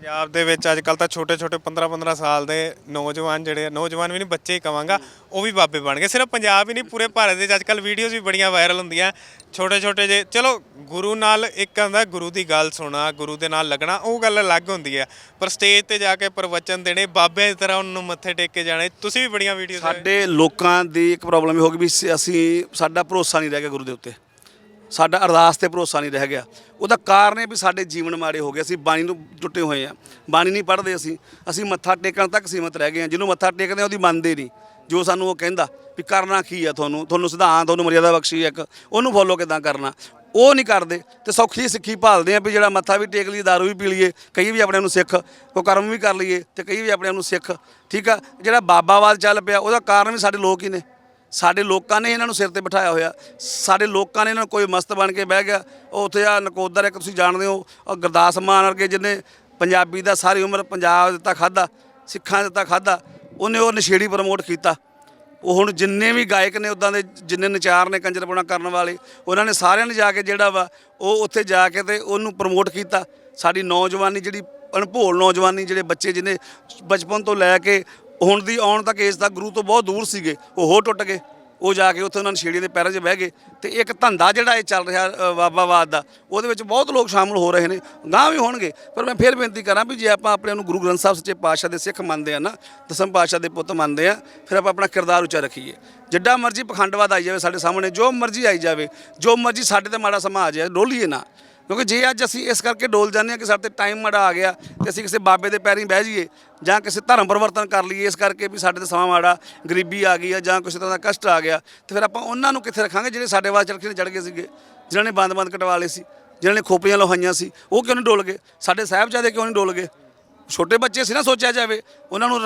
ਪੰਜਾਬ ਦੇ ਵਿੱਚ ਅੱਜ ਕੱਲ ਤਾਂ ਛੋਟੇ ਛੋਟੇ 15 15 ਸਾਲ ਦੇ ਨੌਜਵਾਨ ਜਿਹੜੇ ਆ, ਨੌਜਵਾਨ ਵੀ ਨਹੀਂ ਬੱਚੇ ਹੀ ਕਵਾਂਗਾ ਉਹ ਵੀ ਬਾਬੇ ਬਣ ਗਏ। ਸਿਰਫ ਪੰਜਾਬ ਹੀ ਨਹੀਂ ਪੂਰੇ ਭਾਰਤ ਦੇ ਵਿੱਚ ਅੱਜ ਕੱਲ ਵੀਡੀਓਜ਼ ਵੀ ਬੜੀਆਂ ਵਾਇਰਲ ਹੁੰਦੀਆਂ। ਛੋਟੇ ਛੋਟੇ ਜੇ ਚਲੋ ਗੁਰੂ ਨਾਲ ਇੱਕ ਹੁੰਦਾ ਗੁਰੂ ਦੀ ਗੱਲ ਸੁਣਾ ਗੁਰੂ ਦੇ ਨਾਲ ਲੱਗਣਾ ਉਹ ਗੱਲ ਅਲੱਗ ਹੁੰਦੀ ਹੈ ਪਰ ਸਟੇਜ ਤੇ ਜਾ ਕੇ ਪ੍ਰਵਚਨ ਦੇਣੇ ਬਾਬਿਆਂ ਦੀ ਤਰ੍ਹਾਂ ਉਹਨਾਂ ਨੂੰ ਮੱਥੇ ਟੇਕ ਕੇ ਜਾਣੇ ਤੁਸੀਂ ਵੀ ਬੜੀਆਂ ਵੀਡੀਓਜ਼ ਸਾਡੇ ਲੋਕਾਂ ਦੀ ਇੱਕ ਪ੍ਰੋਬਲਮ ਇਹ ਹੋ ਗਈ ਵੀ ਅਸੀਂ ਸਾਡਾ ਭਰੋਸਾ ਨਹੀਂ ਰਹਿ ਗਿਆ ਗੁਰੂ ਦੇ ਉੱਤੇ। ਸਾਡਾ ਅਰਦਾਸ ਤੇ ਭਰੋਸਾ ਨਹੀਂ ਰਹਿ ਗਿਆ। ਉਹਦਾ ਕਾਰਨ ਇਹ ਵੀ ਸਾਡੇ ਜੀਵਨ ਮਾੜੇ ਹੋ ਗਏ। ਅਸੀਂ ਬਾਣੀ ਨੂੰ ਟੁੱਟੇ ਹੋਏ ਆ ਬਾਣੀ ਨਹੀਂ ਪੜ੍ਹਦੇ ਅਸੀਂ। ਅਸੀਂ ਮੱਥਾ ਟੇਕਣ ਤੱਕ ਸੀਮਤ ਰਹਿ ਗਏ ਆ ਜਿਹਨੂੰ ਮੱਥਾ ਟੇਕਦੇ ਆ ਉਹਦੀ ਮੰਨਦੇ ਨਹੀਂ। ਜੋ ਸਾਨੂੰ ਉਹ ਕਹਿੰਦਾ ਵੀ ਕਰਨਾ ਕੀ ਆ ਤੁਹਾਨੂੰ? ਤੁਹਾਨੂੰ ਸਿਧਾਂਤ, ਤੁਹਾਨੂੰ ਮਰਿਆਦਾ ਬਖਸ਼ੀ ਇੱਕ। ਉਹਨੂੰ ਫੋਲੋ ਕਿਦਾਂ ਕਰਨਾ? ਉਹ ਨਹੀਂ ਕਰਦੇ। ਤੇ ਸੌਖੀ ਸਿੱਖੀ ਭਾਲਦੇ ਆ ਵੀ ਜਿਹੜਾ ਮੱਥਾ ਵੀ ਟੇਕ ਲਈਏ, ਦਾਰੂ ਵੀ ਪੀ ਲਈਏ, ਕਈ ਵੀ ਆਪਣੇ ਨੂੰ ਸਿੱਖ ਕੋ ਕਰਮ ਵੀ ਕਰ ਲਈਏ ਤੇ ਕਈ ਵੀ ਆਪਣੇ ਨੂੰ ਸਿੱਖ। ਠੀਕ ਆ? ਜਿਹੜਾ ਬਾਬਾਵਾਦ ਚੱਲ ਪਿਆ, ਉਹਦਾ ਕਾਰਨ ਵੀ ਸਾਡੇ ਲੋਕ ਹੀ ਨੇ। ਸਾਡੇ ਲੋਕਾਂ ਨੇ ਇਹਨਾਂ ਨੂੰ ਸਿਰ ਤੇ ਬਿਠਾਇਆ ਹੋਇਆ। ਸਾਡੇ ਲੋਕਾਂ ਨੇ ਇਹਨਾਂ ਨੂੰ ਕੋਈ ਮਸਤ ਬਣ ਕੇ ਬਹਿ ਗਿਆ। ਉਹ ਉੱਥੇ ਆ ਨਕੋਦਰ ਇੱਕ ਤੁਸੀਂ ਜਾਣਦੇ ਹੋ, ਉਹ ਗੁਰਦਾਸ ਮਾਨ ਵਰਗੇ ਜਿਹਨੇ ਪੰਜਾਬੀ ਦਾ ਸਾਰੀ ਉਮਰ ਪੰਜਾਬ ਦਿੱਤਾ ਖਾਦਾ ਸਿੱਖਾਂ ਦਿੱਤਾ ਖਾਦਾ ਉਹਨੇ ਉਹ ਨਸ਼ੇੜੀ ਪ੍ਰਮੋਟ ਕੀਤਾ। ਉਹ ਹੁਣ ਜਿੰਨੇ ਵੀ ਗਾਇਕ ਨੇ ਉਦਾਂ ਦੇ, ਜਿੰਨੇ ਨਚਾਰ ਨੇ ਕੰਜਰਪਣਾ ਕਰਨ ਵਾਲੇ, ਉਹਨਾਂ ਨੇ ਸਾਰਿਆਂ ਨੇ ਜਾ ਕੇ ਜਿਹੜਾ ਵਾ, ਉਹ ਉੱਥੇ ਜਾ ਕੇ ਤੇ ਉਹਨੂੰ ਪ੍ਰਮੋਟ ਕੀਤਾ। ਸਾਡੀ ਨੌਜਵਾਨੀ ਜਿਹੜੀ ਅਣਭੋਲ ਨੌਜਵਾਨੀ, ਜਿਹੜੇ ਬੱਚੇ ਜਿਹਨੇ ਬਚਪਨ ਤੋਂ ਲੈ ਕੇ ਹੁਣ ਦੀ ਆਉਣ ਤੱਕ ਇਸ ਤੱਕ ਗੁਰੂ ਤੋਂ ਬਹੁਤ ਦੂਰ ਸੀਗੇ, ਉਹ ਹੋਰ ਟੁੱਟ ਗਏ। ਉਹ ਜਾ ਕੇ ਉੱਥੇ ਉਹਨਾਂ ਨਸ਼ੇੜੀਆਂ ਦੇ ਪੈਰਾਂ 'ਚ ਬਹਿ ਗਏ ਤੇ ਇੱਕ ਧੰਦਾ ਜਿਹੜਾ ਇਹ ਚੱਲ ਰਿਹਾ ਬਾਬਾਵਾਦ ਦਾ, ਉਹਦੇ ਵਿੱਚ ਬਹੁਤ ਲੋਕ ਸ਼ਾਮਲ ਹੋ ਰਹੇ ਨੇ ਗਾਂ ਵੀ ਹੋਣਗੇ। ਪਰ ਮੈਂ ਫਿਰ ਬੇਨਤੀ ਕਰਾਂ ਵੀ ਜੇ ਆਪਾਂ ਆਪਣੇ ਨੂੰ ਗੁਰੂ ਗ੍ਰੰਥ ਸਾਹਿਬ ਸੱਚੇ ਪਾਤਸ਼ਾਹ ਦੇ ਸਿੱਖ ਮੰਨਦੇ ਆ ਨਾ, ਦਸਮ ਪਾਤਸ਼ਾਹ ਦੇ ਪੁੱਤ ਮੰਨਦੇ ਆ, ਫਿਰ ਆਪਾਂ ਆਪਣਾ ਕਿਰਦਾਰ ਉੱਚਾ ਰੱਖੀਏ। ਜਿੱਡਾ ਮਰਜ਼ੀ ਪਖੰਡਵਾਦ ਆਈ ਜਾਵੇ ਸਾਡੇ ਸਾਹਮਣੇ, ਜੋ ਮਰਜ਼ੀ ਆਈ ਜਾਵੇ, ਜੋ ਮਰਜ਼ੀ ਸਾਡੇ ਤੇ ਮਾੜਾ ਸਮਾਂ ਆ ਜਾਏ, ਡੋਲੀਏ ਨਾ। ਕਿਉਂਕਿ ਜੇ ਅੱਜ ਅਸੀਂ ਇਸ ਕਰਕੇ ਡੋਲ ਜਾਂਦੇ ਹਾਂ ਕਿ ਸਾਡੇ ਤੇ ਟਾਈਮ ਮਾੜਾ ਆ ਗਿਆ ਤੇ ਅਸੀਂ ਕਿਸੇ ਬਾਬੇ ਦੇ ਪੈਰੀਂ ਬਹਿ ਜਾਈਏ ਜਾਂ ਕਿਸੇ ਧਰਮ ਪਰਿਵਰਤਨ ਕਰ ਲਈਏ, ਇਸ ਕਰਕੇ ਵੀ ਸਾਡੇ ਤੇ ਸਮਾਂ ਮਾੜਾ, ਗਰੀਬੀ ਆ ਗਈ ਆ ਜਾਂ ਕਿਸੇ ਤਰ੍ਹਾਂ ਦਾ ਕਸ਼ਟ ਆ ਗਿਆ, ਤੇ ਫਿਰ ਆਪਾਂ ਉਹਨਾਂ ਨੂੰ ਕਿੱਥੇ ਰੱਖਾਂਗੇ ਜਿਹੜੇ ਸਾਡੇ ਵਾਸਤੇ ਚੜਕੇ ਚੜ ਗਏ ਸੀਗੇ, ਜਿਨ੍ਹਾਂ ਨੇ ਬੰਦ-ਬੰਦ ਕਟਵਾ ਲਏ ਸੀ, ਜਿਨ੍ਹਾਂ ਨੇ ਖੋਪੜੀਆਂ ਲੋਹਾਈਆਂ ਸੀ, ਉਹ ਕਿਉਂ ਨਹੀਂ ਡੋਲ ਗਏ? ਸਾਡੇ ਸਾਹਿਬਜ਼ਾਦੇ ਕਿਉਂ ਨਹੀਂ ਡੋਲ ਗਏ? ਛੋਟੇ ਬੱਚੇ ਸੀ ਨਾ ਸੋਚਿਆ ਜਾਵੇ, ਉਹਨਾਂ ਨੂੰ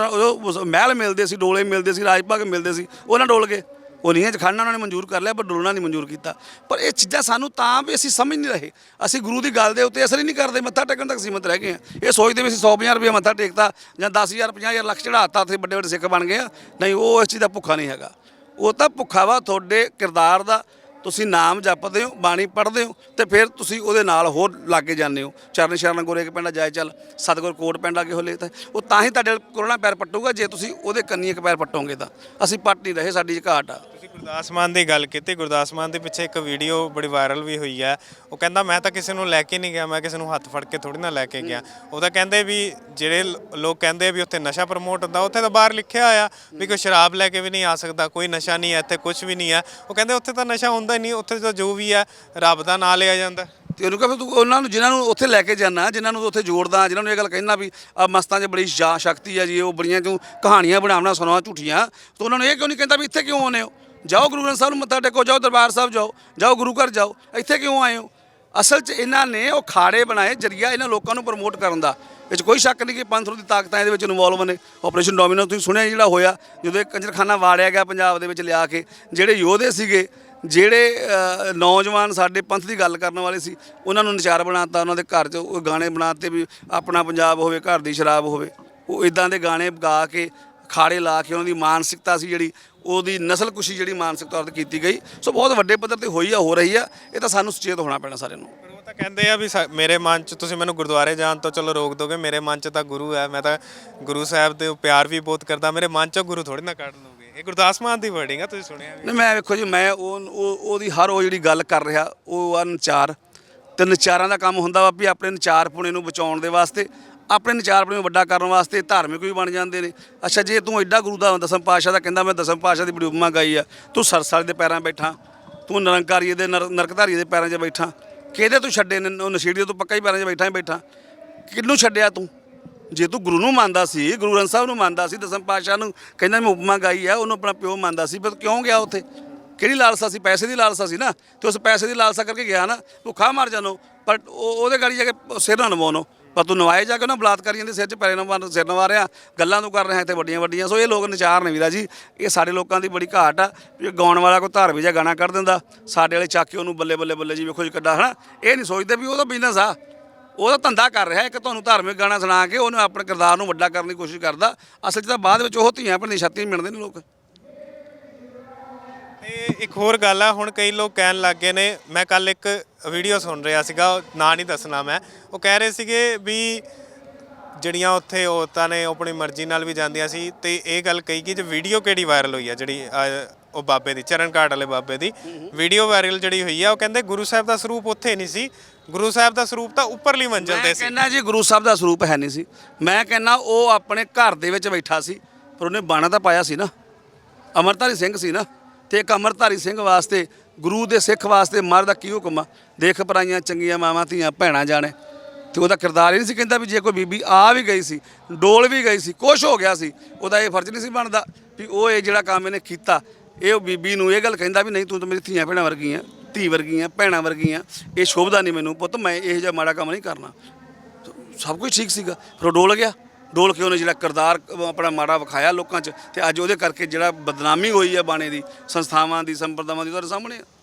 ਮਹਿਲ ਮਿਲਦੇ ਸੀ, ਡੋਲੇ ਮਿਲਦੇ ਸੀ ਰਾਜ ਭਾਗ ਮਿਲਦੇ ਸੀ ਉਹਨਾਂ ਡੋਲ ਗਏ। ਉਹ ਨਹੀਂ ਚ ਖੜਨਾ, ਉਹਨਾਂ ਨੇ ਮਨਜ਼ੂਰ ਕਰ ਲਿਆ, ਪਰ ਡੋਲਣਾ ਨਹੀਂ ਮਨਜ਼ੂਰ ਕੀਤਾ। ਪਰ ਇਹ ਚੀਜ਼ਾਂ ਸਾਨੂੰ ਤਾਂ ਵੀ ਅਸੀਂ ਸਮਝ ਨਹੀਂ ਰਹੇ। ਅਸੀਂ ਗੁਰੂ ਦੀ ਗੱਲ ਦੇ ਉੱਤੇ ਅਸਰ ਹੀ ਨਹੀਂ ਕਰਦੇ, ਮੱਥਾ ਟੇਕਣ ਤੱਕ ਸੀਮਤ ਰਹਿ ਗਏ ਆ ਇਹ ਸੋਚਦੇ ਵੀ ਅਸੀਂ 150 ਰੁਪਏ ਮੱਥਾ ਟੇਕਤਾ, ਜਾਂ 10000 50000 ਲੱਖ ਚੜਾਤਾ ਤੇ ਵੱਡੇ ਵੱਡੇ ਸਿੱਖ ਬਣ ਗਏ ਆ ਨਹੀਂ, ਉਹ ਇਸ ਚੀਜ਼ ਦਾ ਭੁੱਖਾ ਨਹੀਂ ਹੈਗਾ। ਉਹ ਤਾਂ ਭੁੱਖਾ ਵਾ ਤੁਹਾਡੇ ਕਿਰਦਾਰ ਦਾ। ਤੁਸੀਂ ਨਾਮ ਜਪਦੇ ਹੋ, ਬਾਣੀ ਪੜ੍ਹਦੇ ਹੋ, ਤੇ ਫਿਰ ਤੁਸੀਂ ਉਹਦੇ ਨਾਲ ਹੋਰ ਲਾਗੇ ਜਾਂਦੇ ਹੋ। ਚਰਨ ਸ਼ਰਨ ਗੋਰੇ ਕੇ ਪਿੰਡਾ ਜਾਏ ਚੱਲ। ਸਤਗੁਰ ਕੋਟ ਪਿੰਡ ਲਾਗੇ ਹੋਲੇ ਤਾਂ। ਉਹ ਤਾਂ ਹੀ ਤੁਹਾਡੇ ਕੋਲੋਂ ਪੈਰ ਪੱਟੂਗਾ, ਜੇ ਤੁਸੀਂ ਉਹਦੇ ਕੰਨੀ ਇੱਕ ਪੈਰ ਪੱਟੋਗੇ ਤਾਂ। ਅਸੀਂ ਪੱਟ ਨਹੀਂ ਰਹੇ, ਸਾਡੀ ਘਾਟ ਆ। ਗੁਰਦਾਸ ਮਾਨ ਦੀ ਗੱਲ ਕੀਤੀ, ਗੁਰਦਾਸ ਮਾਨ ਦੇ ਪਿੱਛੇ ਇੱਕ ਵੀਡੀਓ ਬੜੀ ਵਾਇਰਲ ਵੀ ਹੋਈ ਹੈ ਉਹ ਕਹਿੰਦਾ, ਮੈਂ ਤਾਂ ਕਿਸੇ ਨੂੰ ਲੈ ਕੇ ਨਹੀਂ ਗਿਆ, ਮੈਂ ਕਿਸੇ ਨੂੰ ਹੱਥ ਫੜ ਕੇ ਥੋੜੀ ਨਾ ਲੈ ਕੇ ਗਿਆ। ਉਹ ਤਾਂ ਕਹਿੰਦੇ ਵੀ ਜਿਹੜੇ ਲ- ਲੋਕ ਕਹਿੰਦੇ ਵੀ ਉੱਥੇ ਨਸ਼ਾ ਪ੍ਰਮੋਟ ਹੁੰਦਾ, ਉੱਥੇ ਤਾਂ ਬਾਹਰ ਲਿਖਿਆ ਹੋਇਆ ਵੀ ਕੋਈ ਸ਼ਰਾਬ ਲੈ ਕੇ ਵੀ ਨਹੀਂ ਆ ਸਕਦਾ, ਕੋਈ ਨਸ਼ਾ ਨਹੀਂ ਹੈ ਇੱਥੇ ਕੁਝ ਵੀ ਨਹੀਂ ਹੈ ਉਹ ਕਹਿੰਦੇ ਉੱਥੇ ਤਾਂ ਨਸ਼ਾ ਹੁੰਦਾ ਹੀ ਨਹੀਂ, ਉੱਥੇ ਤਾਂ ਜੋ ਵੀ ਹੈ ਰੱਬ ਦਾ ਨਾਂ ਲਿਆ ਜਾਂਦਾ। ਤੇ ਉਹਨੂੰ ਕਹੇ ਤੂੰ ਉਹਨਾਂ ਨੂੰ, ਜਿਨ੍ਹਾਂ ਨੂੰ ਉੱਥੇ ਲੈ ਕੇ ਜਾਣਾ ਜਿਨ੍ਹਾਂ ਨੂੰ ਉੱਥੇ ਜੋੜਦਾ, ਜਿਨ੍ਹਾਂ ਨੂੰ ਇਹ ਗੱਲ ਕਹਿਣਾ ਵੀ ਆ ਮਸਤਾਂ 'ਚ ਬੜੀ ਜਾ ਸ਼ਕਤੀ ਹੈ ਜੀ, ਉਹ ਬੜੀਆਂ ਕਿਉਂ ਕਹਾਣੀਆਂ ਬਣਾਉਣਾ, ਸੁਣਾਉਣਾ ਝੂਠੀਆਂ। ਤੇ ਉਹਨਾਂ ਨੂੰ ਇਹ ਕਿਉਂ ਨਹੀਂ ਕਹਿੰਦਾ ਵੀ ਇੱਥੇ ਕਿਉਂ ਆਉਂਦੇ ਹੋ? ਜਾਓ ਗੁਰੂ ਗ੍ਰੰਥ ਸਾਹਿਬ ਨੂੰ ਮੱਥਾ ਟੇਕੋ, ਜਾਓ ਦਰਬਾਰ ਸਾਹਿਬ ਜਾਓ ਜਾਓ ਗੁਰੂ ਘਰ ਜਾਓ। ਇੱਥੇ ਕਿਉਂ ਆਏ ਹੋ? ਅਸਲ 'ਚ ਇਹਨਾਂ ਨੇ ਉਹ ਖਾੜੇ ਬਣਾਏ, ਜਰੀਆ ਇਹਨਾਂ ਲੋਕਾਂ ਨੂੰ ਪ੍ਰਮੋਟ ਕਰਨ ਦਾ। ਇਹ 'ਚ ਕੋਈ ਸ਼ੱਕ ਨਹੀਂ ਕਿ ਪੰਥ ਦੀ ਤਾਕਤਾਂ ਇਹਦੇ ਵਿੱਚ ਇਨਵੋਲਵ ਨੇ। ਆਪਰੇਸ਼ਨ ਡੋਮੀਨੋ ਤੁਸੀਂ ਸੁਣਿਆ ਜਿਹੜਾ ਹੋਇਆ, ਜਦੋਂ ਇਹ ਕੰਜਰਖਾਨਾ ਵਾੜਿਆ ਗਿਆ ਪੰਜਾਬ ਦੇ ਵਿੱਚ ਲਿਆ ਕੇ, ਜਿਹੜੇ ਯੋਧੇ ਸੀਗੇ, ਜਿਹੜੇ ਨੌਜਵਾਨ ਸਾਡੇ ਪੰਥ ਦੀ ਗੱਲ ਕਰਨ ਵਾਲੇ ਸੀ, ਉਹਨਾਂ ਨੂੰ ਨਚਾਰ ਬਣਾਤਾ, ਉਹਨਾਂ ਦੇ ਘਰ 'ਚ ਉਹ ਗਾਣੇ ਬਣਾਤੇ ਵੀ ਆਪਣਾ ਪੰਜਾਬ ਹੋਵੇ, ਘਰ ਦੀ ਸ਼ਰਾਬ ਹੋਵੇ। ਉਹ ਇਦਾਂ ਦੇ ਗਾਣੇ ਗਾ ਕੇ ਖਾੜੇ ਲਾ ਕੇ ਉਹਨਾਂ ਦੀ ਮਾਨਸਿਕਤਾ ਸੀ ਜਿਹੜੀ ਉਹਦੀ ਨਸਲਕੁਸ਼ੀ ਜਿਹੜੀ ਮਾਨਸਿਕ ਤੌਰ ਤੇ ਕੀਤੀ ਗਈ। ਸੋ ਬਹੁਤ ਵੱਡੇ ਪੱਧਰ ਤੇ ਹੋਈ ਆ ਹੋ ਰਹੀ ਆ ਇਹ ਤਾਂ ਸਾਨੂੰ ਸੁਚੇਤ ਹੋਣਾ ਪੈਣਾ ਸਾਰਿਆਂ ਨੂੰ। ਪਰ ਉਹ ਤਾਂ ਕਹਿੰਦੇ ਆ ਵੀ ਮੇਰੇ ਮਨ 'ਚ ਤੁਸੀਂ ਮੈਨੂੰ ਗੁਰਦੁਆਰੇ ਜਾਣ ਤੋਂ ਚਲੋ ਰੋਕ ਦੋਗੇ ਮੇਰੇ ਮਨ 'ਚ ਤਾਂ ਗੁਰੂ ਹੈ ਮੈਂ ਤਾਂ ਗੁਰੂ ਸਾਹਿਬ ਦੇ ਪਿਆਰ ਵੀ ਬਹੁਤ ਕਰਦਾ ਮੇਰੇ ਮਨ 'ਚੋਂ ਗੁਰੂ ਥੋੜੀ ਨਾ ਕੱਢ ਲਓਗੇ। ਇਹ ਗੁਰਦਾਸ ਮਾਨ ਦੀ ਵਰਡਿੰਗ ਆ ਤੁਸੀਂ ਸੁਣਿਆ ਵੀ ਨਹੀਂ ਮੈਂ ਵੇਖੋ ਜੀ ਮੈਂ ਉਹ ਉਹ- ਉਹਦੀ ਹਰ ਉਹ ਜਿਹੜੀ ਗੱਲ ਕਰ ਰਿਹਾ ਉਹ ਆ ਨਚਾਰ। ਤੇ ਨਚਾਰਾਂ ਦਾ ਕੰਮ ਹੁੰਦਾ ਵਾ ਵੀ ਆਪਣੇ ਨਚਾਰ ਪੁਣੇ ਨੂੰ ਬਚਾਉਣ ਦੇ ਵਾਸਤੇ ਆਪਣੇ ਨਚਾਰ ਆਪਣੇ ਵੱਡਾ ਕਰਨ ਵਾਸਤੇ ਧਾਰਮਿਕ ਵੀ ਬਣ ਜਾਂਦੇ ਨੇ। ਅੱਛਾ, ਜੇ ਤੂੰ ਐਡਾ ਗੁਰੂ ਦਾ ਦਸਮ ਪਾਤਸ਼ਾਹ ਦਾ ਕਹਿੰਦਾ, ਮੈਂ ਦਸਮ ਪਾਤਸ਼ਾਹ ਦੀ ਬੜੀ ਉਪਮਾ ਗਾਈ ਆ, ਤੂੰ ਸਰਸਾਲ ਦੇ ਪੈਰਾਂ ਬੈਠਾ, ਤੂੰ ਨਿਰੰਕਾਰੀ ਦੇ ਨਰ- ਨਰਕਧਾਰੀ ਦੇ ਪੈਰਾਂ 'ਚ ਬੈਠਾ, ਕਿਹਦੇ ਤੂੰ ਛੱਡੇ ਨੇ, ਉਹ ਨਸ਼ੇੜੀ ਤੋਂ ਪੱਕਾ ਹੀ ਪੈਰਾਂ 'ਚ ਬੈਠਾ ਹੀ ਬੈਠਾ, ਕਿਹਨੂੰ ਛੱਡਿਆ ਤੂੰ? ਜੇ ਤੂੰ ਗੁਰੂ ਨੂੰ ਮੰਨਦਾ ਸੀ, ਗੁਰੂ ਗ੍ਰੰਥ ਸਾਹਿਬ ਨੂੰ ਮੰਨਦਾ ਸੀ, ਦਸਮ ਪਾਤਸ਼ਾਹ ਨੂੰ ਕਹਿੰਦਾ ਮੈਂ ਉਪਮਾ ਗਾਈ ਆ, ਉਹਨੂੰ ਆਪਣਾ ਪਿਓ ਮੰਨਦਾ ਸੀ ਪਰ ਕਿਉਂ ਗਿਆ ਉੱਥੇ? ਕਿਹੜੀ ਲਾਲਸਾ ਸੀ? ਪੈਸੇ ਦੀ ਲਾਲਸਾ ਸੀ ਨਾ, ਤੇ ਉਸ ਪੈਸੇ ਦੀ ਲਾਲਸਾ ਕਰਕੇ ਗਿਆ ਨਾ, ਭੁੱਖਾ ਮਰ ਜਾਨੋ ਪਰ ਉਹ- ਉਹਦੇ ਗਾੜੀ ਜਾ ਕੇ ਸਿਰ ਨਾ ਨਵਾਉਣੋ। ਪਰ ਤੂੰ ਨਵਾਏ ਜਾ ਕੇ ਉਹਨਾਂ ਬਲਾਤਕਾਰੀਆਂ ਦੇ ਸਿਰ 'ਚ ਪੈਰੇ ਨਵਾ ਸਿਰ ਨਵਾ ਰਿਹਾ ਗੱਲਾਂ ਤੂੰ ਕਰ ਰਿਹਾ ਇੱਥੇ ਵੱਡੀਆਂ ਵੱਡੀਆਂ। ਸੋ ਇਹ ਲੋਕ ਨਚਾਰ ਨੇ ਵੀਰਾ ਜੀ। ਇਹ ਸਾਡੇ ਲੋਕਾਂ ਦੀ ਬੜੀ ਘਾਟ ਆ ਵੀ ਗਾਉਣ ਵਾਲਾ ਕੋਈ ਧਾਰਮਿਕ ਜਿਹਾ ਗਾਣਾ ਕੱਢ ਦਿੰਦਾ। ਸਾਡੇ ਵਾਲੇ ਚੱਕ ਕੇ ਉਹਨੂੰ ਬੱਲੇ ਬੱਲੇ ਬੱਲੇ ਜੀ ਵੇਖੋ ਜੀ ਕੱਡਾ ਹਨਾ? ਇਹ ਨਹੀਂ ਸੋਚਦੇ ਵੀ ਉਹਦਾ ਬਿਜ਼ਨਸ ਆ। ਉਹਦਾ ਧੰਦਾ ਕਰ ਰਿਹਾ, ਇੱਕ ਤੁਹਾਨੂੰ ਧਾਰਮਿਕ ਗਾਣਾ ਸੁਣਾ ਕੇ ਉਹਨੂੰ ਆਪਣੇ ਕਿਰਦਾਰ ਨੂੰ ਵੱਡਾ ਕਰਨ ਦੀ ਕੋਸ਼ਿਸ਼ ਕਰਦਾ। ਅਸਲ 'ਚ ਤਾਂ ਬਾਅਦ ਵਿੱਚ ਉਹ ਧੀਆਂ ਭੈਣਾਂ ਦੀ ਛਾਤੀ ਮਿਲਦੇ ਨੇ ਲੋਕ। ਤੇ ਇੱਕ ਹੋਰ ਗੱਲ ਆ, ਹੁਣ ਕਈ ਲੋਕ ਕਹਿਣ ਲੱਗ ਗਏ ਨੇ, ਮੈਂ ਕੱਲ ਇੱਕ ਵੀਡੀਓ ਸੁਣ ਰਿਹਾ ਸੀਗਾ ਨਾਂ ਨਹੀਂ ਦੱਸਣਾ ਮੈਂ। ਉਹ ਕਹਿ ਰਹੇ ਸੀਗੇ ਵੀ ਜਿਹੜੀਆਂ ਉੱਥੇ ਔਰਤਾਂ ਨੇ ਆਪਣੀ ਮਰਜ਼ੀ ਨਾਲ ਵੀ ਜਾਂਦੀਆਂ ਸੀ। ਤੇ ਇਹ ਗੱਲ ਕਹੀ ਕਿ ਜੇ ਵੀਡੀਓ ਕਿਹੜੀ ਵਾਇਰਲ ਹੋਈ ਆ? ਜਿਹੜੀ ਅਹ, ਉਹ ਬਾਬੇ ਦੀ ਚਰਨ ਘਾਟ ਵਾਲੇ ਬਾਬੇ ਦੀ। ਵੀਡੀਓ ਵਾਇਰਲ ਜਿਹੜੀ ਹੋਈ ਆ ਉਹ ਕਹਿੰਦੇ ਗੁਰੂ ਸਾਹਿਬ ਦਾ ਸਰੂਪ ਉੱਥੇ ਨਹੀਂ ਸੀ। ਗੁਰੂ ਸਾਹਿਬ ਦਾ ਸਰੂਪ ਤਾਂ ਉੱਪਰਲੀ ਮੰਜ਼ਲ ਮੈਂ ਤੇ ਸੀ। ਕਹਿੰਦਾ ਜੀ ਗੁਰੂ ਸਾਹਿਬ ਦਾ ਸਰੂਪ ਹੈ ਨਹੀਂ ਸੀ। ਮੈਂ ਕਹਿੰਦਾ ਉਹ ਆਪਣੇ ਘਰ ਦੇ ਵਿੱਚ ਬੈਠਾ ਸੀ ਪਰ ਉਹਨੇ ਬਾਣਾ ਤਾਂ ਪਾਇਆ ਸੀ ਨਾ। ਅਮਰਧਾਰੀ ਸਿੰਘ ਸੀ ਨਾ। ਤੇ ਇੱਕ ਅਮਰਧਾਰੀ ਸਿੰਘ ਵਾਸਤੇ ਗੁਰੂ ਦੇ ਸਿੱਖ ਵਾਸਤੇ ਮਰ ਦਾ ਕੀ ਹੁਕਮ ਆ? ਦੇਖ ਪਰਾਈਆਂ, ਚੰਗੀਆਂ ਮਾਵਾਂ, ਧੀਆਂ, ਭੈਣਾਂ ਜਾਣੇ। ਤੇ ਉਹਦਾ ਕਿਰਦਾਰ ਇਹ ਨਹੀਂ ਸੀ ਕਹਿੰਦਾ ਵੀ ਜੇ ਕੋਈ ਬੀਬੀ ਆ ਵੀ ਗਈ ਸੀ, ਡੋਲ ਵੀ ਗਈ ਸੀ, ਕੁਛ ਹੋ ਗਿਆ ਸੀ, ਉਹਦਾ ਇਹ ਫਰਜ਼ ਨਹੀਂ ਸੀ ਬਣਦਾ ਵੀ ਉਹ ਇਹ ਜਿਹੜਾ ਕੰਮ ਇਹਨੇ ਕੀਤਾ, ਇਹ ਉਹ ਬੀਬੀ ਨੂੰ ਇਹ ਗੱਲ ਕਹਿੰਦਾ ਵੀ ਨਹੀਂ ਤੂੰ ਤਾਂ ਮੇਰੀ ਧੀਆਂ ਭੈਣਾਂ ਵਰਗੀ ਆ ਧੀ ਵਰਗੀਆਂ, ਭੈਣਾਂ ਵਰਗੀਆਂ, ਇਹ ਸ਼ੋਭਦਾ ਨਹੀਂ ਮੈਨੂੰ ਪੁੱਤ, ਮੈਂ ਇਹੋ ਜਿਹਾ ਮਾੜਾ ਕੰਮ ਨਹੀਂ ਕਰਨਾ। ਸਭ ਕੁਝ ਠੀਕ ਸੀਗਾ, ਫਿਰ ਉਹ ਡੋਲ ਗਿਆ। ਡੋਲ ਕੇ ਉਹਨੇ ਜਿਹੜਾ ਕਿਰਦਾਰ ਆਪਣਾ ਮਾੜਾ ਵਿਖਾਇਆ ਲੋਕਾਂ 'ਚ ਤੇ ਅੱਜ ਉਹਦੇ ਕਰਕੇ ਜਿਹੜਾ ਬਦਨਾਮੀ ਹੋਈ ਹੈ ਬਾਣੇ ਦੀ, ਸੰਸਥਾਵਾਂ ਦੀ, ਸੰਪਰਦਾਵਾਂ ਦੀ ਤੁਹਾਡੇ ਸਾਹਮਣੇ